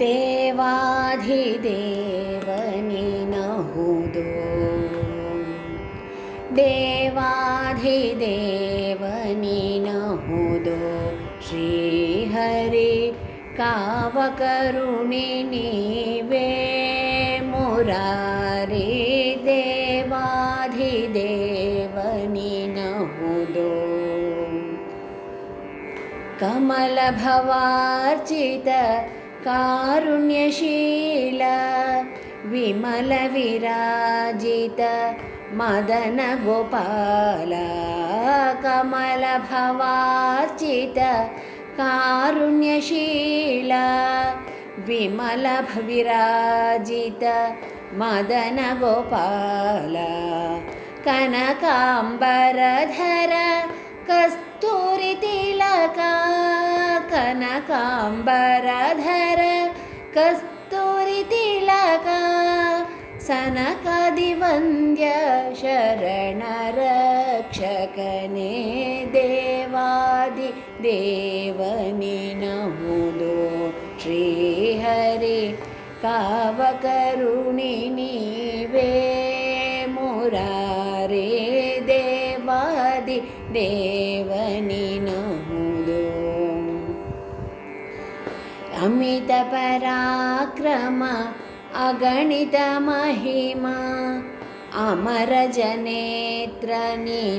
देवाधिदेवनि नहुदो देवाधिदेवनि नहुदो श्रीहरि कावकरुणिनि वे मुरारे देवाधिदेवनि नहुदो कमलभवार्चित कारुण्यशील विमलविराजित मदनगोपाल कमलभवार्चित कारुण्यशील विमलविराजित मदनगोपाल कनकाम्बरधर कस्तूरितिलका ಕನಕಾಂಬರಧರ, ಕಸ್ತೂರಿ ತಿಲಕ, ಸನಕಾದಿ ವಂದ್ಯ ಶರಣರಕ್ಷಕನೇ ದೇವಾದಿ ದೇವನಿ ನಮುದು. ಶ್ರೀಹರಿ ಕಾವಕರುಣಿ ನೀವೇ ಮುರಾರೇ ದೇವಾದಿ ದೇವನಿ ನಮೋ अमितपराक्रम अगणितमहिमा अमरजनेत्रनि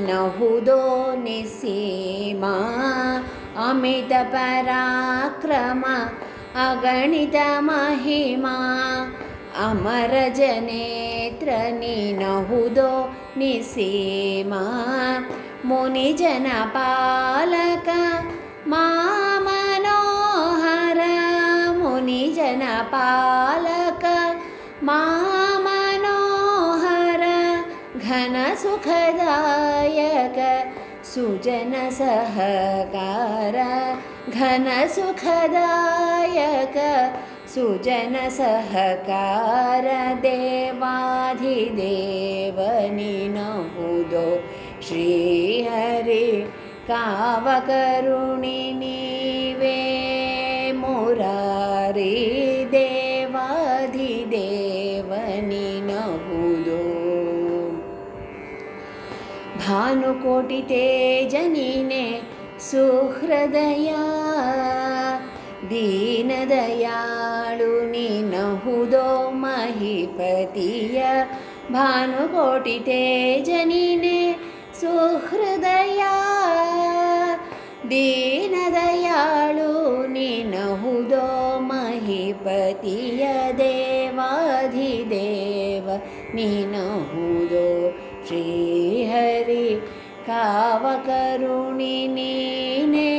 नहुदो निसीमा अमितपराक्रम अगणितमहिमा अमरजनेत्रनि नहुदो निसीमा मुनिजनपालक मुनिजनपालक मामनोहर घनसुखदायक सुजनसहकार घनसुखदायक सुजनसहकार देवाधिदेवनि नहुदो श्रीहरि कावकरुणिनि ದೇವನಿನಹುದು ಭಾನುಕೋಟಿ ತೇಜನಿನೇ ಸುಹೃದಯ ದೀನದಯಾಳು ನಿನಹುದೋ ಮಹಿಪತಿಯ. ಭಾನುಕೋಟಿ ತೇಜನಿನೇ ಸುಹೃದಯ ದೀನದಯಾಳು ನಿನಹುದೋ ಮಹಿಪತಿಯ ದೇ ದೇವ ನೀನಹುದೋ ಶ್ರೀಹರಿ, ಕಾವ ಕರುಣಿ ನೀನೇ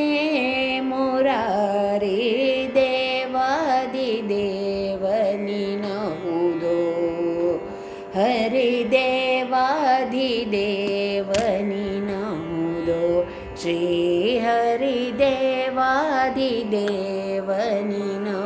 ಮುರಾರಿ ದೇವಾದಿ ದೇವ ನೀನಹುದೋ ಹರಿ ದೇವಾಧಿ ದೇವ ನೀನಹುದೋ ಶ್ರೀಹರಿ ದೇವಾದಿ ದೇವ, ನೀನೋ